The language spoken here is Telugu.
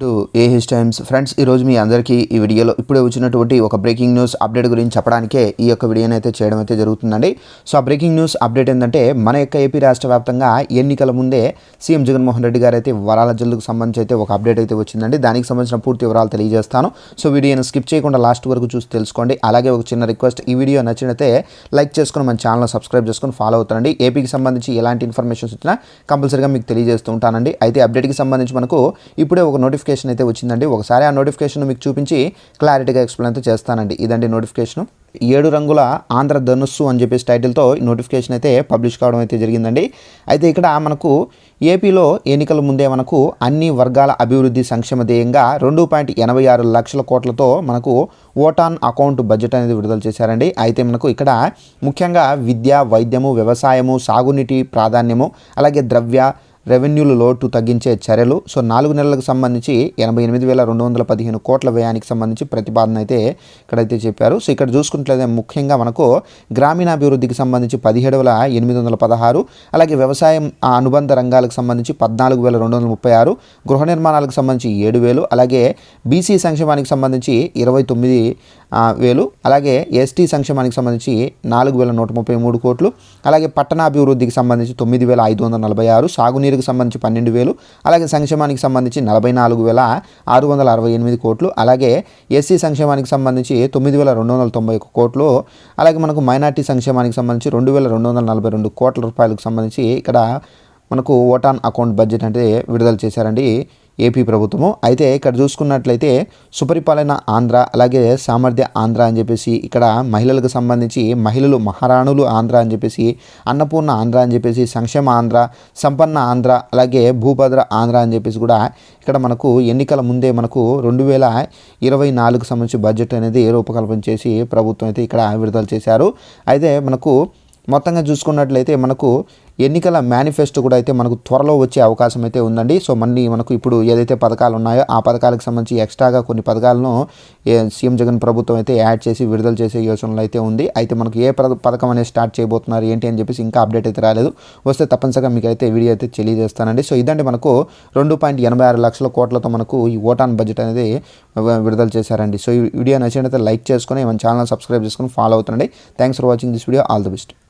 To A his times. Friends ఈరోజు మీ అందరికీ ఈ వీడియోలో ఇప్పుడే వచ్చినటువంటి ఒక బ్రేకింగ్ న్యూస్ అప్డేట్ గురించి చెప్పడానికే ఈ యొక్క వీడియోని అయితే చేయడం అయితే జరుగుతుందండి. సో ఆ బ్రేకింగ్ న్యూస్ అప్డేట్ ఏంటంటే మన యొక్క ఏపీ రాష్ట్ర వ్యాప్తంగా ఎన్నికల ముందే సీఎం జగన్మోహన్ రెడ్డి గారు అయితే వరాల జల్లుకు సంబంధించి అయితే ఒక అప్డేట్ అయితే వచ్చిందండి. దానికి సంబంధించిన పూర్తి వివరాలు తెలియజేస్తాను. సో వీడియోని స్కిప్ చేయకుండా లాస్ట్ వరకు చూసి తెలుసుకోండి. అలాగే ఒక చిన్న రిక్వెస్ట్ ఈ వీడియో నచ్చినైతే లైక్ చేసుకుని మన ఛానల్ సబ్స్క్రైబ్ చేసుకుని ఫాలో అవుతానండి ఏపీకి సంబంధించి ఎలాంటి ఇన్ఫర్మేషన్స్ వచ్చినా కంపల్సరీగా మీకు తెలియజేస్తూ ఉంటానండి. అయితే అప్డేట్కి సంబంధించి మనకు ఇప్పుడే ఒక నోటిఫికేషన్ అయితే వచ్చిందండి. ఒకసారి ఆ నోటిఫికేషన్ మీకు చూపించి క్లారిటీగా ఎక్స్ప్లెయిన్ అయితే చేస్తానండి. ఇదండి నోటిఫికేషన్ ఏడు రంగుల ఆంధ్ర ధనుస్సు అని చెప్పేసి టైటిల్తో ఈ నోటిఫికేషన్ అయితే పబ్లిష్ కావడం అయితే జరిగిందండి. అయితే ఇక్కడ మనకు ఏపీలో ఎన్నికల ముందే మనకు అన్ని వర్గాల అభివృద్ధి సంక్షేమ ధ్యేయంగా రెండు పాయింట్ ఎనభై ఆరు లక్షల కోట్లతో మనకు ఓటాన్ అకౌంట్ బడ్జెట్ అనేది విడుదల చేశారండి. అయితే మనకు ఇక్కడ ముఖ్యంగా విద్య వైద్యము వ్యవసాయము సాగునీటి ప్రాధాన్యము అలాగే ద్రవ్య రెవెన్యూలు లోటు తగ్గించే చర్యలు. సో నాలుగు నెలలకు సంబంధించి ఎనభై ఎనిమిది వేల రెండు వందల పదిహేను కోట్ల వ్యయానికి సంబంధించి ప్రతిపాదన అయితే ఇక్కడైతే చెప్పారు. సో ఇక్కడ చూసుకున్నట్లయితే ముఖ్యంగా మనకు గ్రామీణాభివృద్ధికి సంబంధించి పదిహేడు వేల ఎనిమిది వందల పదహారు అలాగే వ్యవసాయం ఆ అనుబంధ రంగాలకు సంబంధించి పద్నాలుగు వేల రెండు వందల ముప్పై ఆరు గృహ నిర్మాణాలకు సంబంధించి ఏడు వేలు అలాగే బీసీ సంక్షేమానికి సంబంధించి ఇరవై తొమ్మిది వేలు. అలాగే ఎస్టీ సంక్షేమానికి సంబంధించి నాలుగు వేల నూట ముప్పై మూడు కోట్లు. అలాగే పట్టణాభివృద్ధికి సంబంధించి తొమ్మిది వేల ఐదు వందల నలభై ఆరు సాగునీరుకు సంబంధించి పన్నెండు వేలు. అలాగే సంక్షేమానికి సంబంధించి నలభై నాలుగు వేల ఆరు వందల అరవై ఎనిమిది కోట్లు. అలాగే ఎస్సీ సంక్షేమానికి సంబంధించి తొమ్మిది వేల రెండు వందల తొంభై ఒక కోట్లు. అలాగే మనకు మైనార్టీ సంక్షేమానికి సంబంధించి రెండు వేల రెండు వందల నలభై రెండు కోట్ల రూపాయలకు సంబంధించి ఇక్కడ మనకు ఓటాన్ అకౌంట్ బడ్జెట్ అంటే విడుదల చేశారండి. ఏపీ ప్రభుత్వము. అయితే ఇక్కడ చూసుకున్నట్లయితే సుపరిపాలన ఆంధ్ర అలాగే సామర్థ్య ఆంధ్ర అని చెప్పేసి ఇక్కడ మహిళలకు సంబంధించి మహిళలు మహారాణులు ఆంధ్ర అని చెప్పేసి అన్నపూర్ణ ఆంధ్ర అని చెప్పేసి సంక్షేమ ఆంధ్ర సంపన్న ఆంధ్ర అలాగే భూభద్ర ఆంధ్ర అని చెప్పేసి కూడా ఇక్కడ మనకు ఎన్నికల ముందే మనకు రెండు వేల ఇరవై నాలుగు సంబంధించి బడ్జెట్ అనేది రూపకల్పన చేసి ప్రభుత్వం అయితే ఇక్కడ విడుదల చేశారు. అయితే మనకు మొత్తంగా చూసుకున్నట్లయితే మనకు ఎన్నికల మేనిఫెస్టో కూడా అయితే మనకు త్వరలో వచ్చే అవకాశం అయితే ఉందండి. సో మళ్ళీ మనకు ఇప్పుడు ఏదైతే పథకాలు ఉన్నాయో ఆ పథకాలకు సంబంధించి ఎక్స్ట్రాగా కొన్ని పథకాలను ఏ- సీఎం జగన్ ప్రభుత్వం అయితే యాడ్ చేసి విడుదల చేసే యోచనలు అయితే ఉంది. అయితే మనకు ఏ పథకం అనేది స్టార్ట్ చేయబోతున్నారు ఏంటి అని చెప్పేసి ఇంకా అప్డేట్ అయితే రాలేదు. వస్తే తప్పనిసరిగా మీకు అయితే వీడియో అయితే తెలియజేస్తానండి. సో ఇదండి మనకు రెండు పాయింట్ ఎనభై ఆరు లక్షల కోట్లతో మనకు ఈ ఓటాన్ బడ్జెట్ అనేది విడుదల చేశారండి. సో ఈ వీడియో నచ్చినట్లయితే లైక్ చేసుకొని మన ఛానల్ సబ్స్క్రైబ్ చేసుకొని follow అవుతుండండి. Thanks for watching this video all the best